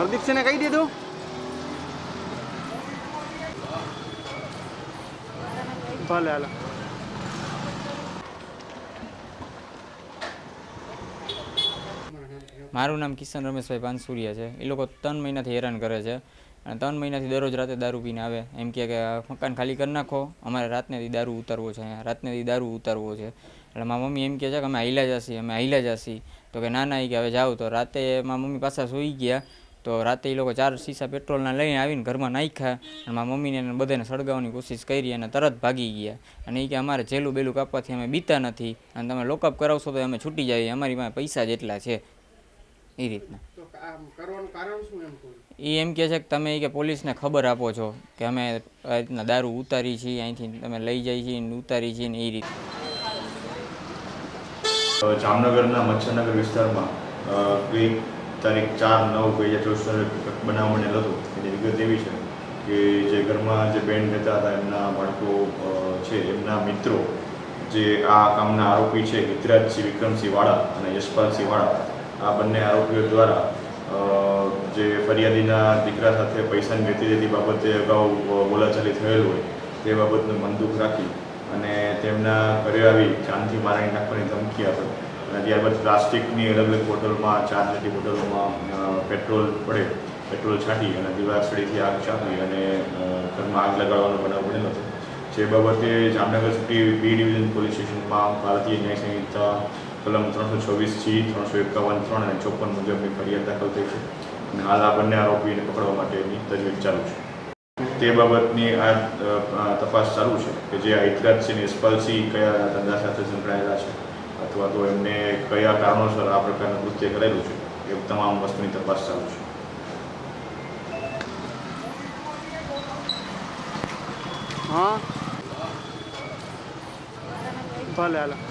હરદીપ સિંહને કહી દીધું ભલે હાલો. મારું નામ કિશન રમેશભાઈ પાનસુરિયા છે. એ લોકો ત્રણ મહિનાથી હેરાન કરે છે. અને ત્રણ મહિનાથી દરરોજ રાતે દારૂ પીને આવે. એમ કહે કે મકાન ખાલી કરી નાખો. અમારે રાતનેથી દારૂ ઉતારવો છે અહીંયા. રાતનેથી દારૂ ઉતારવો છે. એટલે મારા મમ્મી એમ કહે છે કે, અમે હાઈલા જશી અમે હાઈલા જશી તો કે, ના ના. એ કે હવે જાઓ તો. રાતે મારા મમ્મી પાછા સૂઈ ગયા. તો રાતે એ લોકો ચાર સીસા પેટ્રોલના લઈને આવીને ઘરમાં નાખ્યા અને મારા મમ્મીને અને બધાને સળગાવવાની કોશિશ કરી અને તરત ભાગી ગયા. અને એ કે અમારે જેલું બેલું કાપવાથી અમે બીતા નથી અને તમે લોકઅપ કરાવશો તો અમે છૂટી જઈએ અમારી પાસે પૈસા જેટલા છે. એ રીતના. તો આમ કરવાનું કારણ શું એમ કહું એ એમ કહે છે કે તમે એ કે પોલીસને ખબર આપો છો કે અમે આ રીતના દારૂ ઉતારી છીએ અહીંથી તમે લઈ જાય છીએ ઉતારી છીએ ને એ રીતે જામનગરના મચ્છરનગર વિસ્તારમાં તારીખ ચાર, નવ બે હજાર ચોવીસ બનાવ બનેલ એની વિગત એવી છે કે જે ઘરમાં જે બેન રહેતા હતા, એમના બાળકો છે, એમના મિત્રો, જે આ કામના આરોપી છે, હિતરાજસિંહ વિક્રમસિંહ વાળા અને યશપાલસિંહ વાળા આ બંને આરોપીઓ દ્વારા જે ફરિયાદીના દીકરા સાથે પૈસાની લેતી દેતી બાબતે અગાઉ બોલાચાલી થયેલ હોય, તે બાબતનું મનદુખ રાખી અને તેમના ઘરે આવી જાનથી મારી નાખવાની ધમકી આપે. ત્યારબાદ પ્લાસ્ટિકની અલગ અલગ બોટલમાં, ચાર જેટલી બોટલોમાં પેટ્રોલ પડે, પેટ્રોલ છાંટી અને દિવાસળીથી આગ ચાંપી અને ઘરમાં આગ લગાડવાનો બનાવ બનેલો હતો જે બાબતે Jamnagar city B division police સ્ટેશનમાં ભારતીય ન્યાય સંહિતા કલમ ત્રણસો છવ્વીસ ત્રણસો એકાવન ત્રણ અને ચોપન મુજબની ફરિયાદ દાખલ થઈ છે અને હાલ આ બંને આરોપીને પકડવા માટેની તજવીજ ચાલુ છે. તે બાબતની આ તપાસ ચાલુ છે કે જે આ ઇતરાજસિંહ અને કયા ધંધા સાથે સંકળાયેલા છે. અથવા તો એમને કયા કારણોસર આ પ્રકારનું કૃત્ય કરેલું છે? એ તમામ વસ્તુની તપાસ ચાલુ છે. હા. ભલે, હાલો.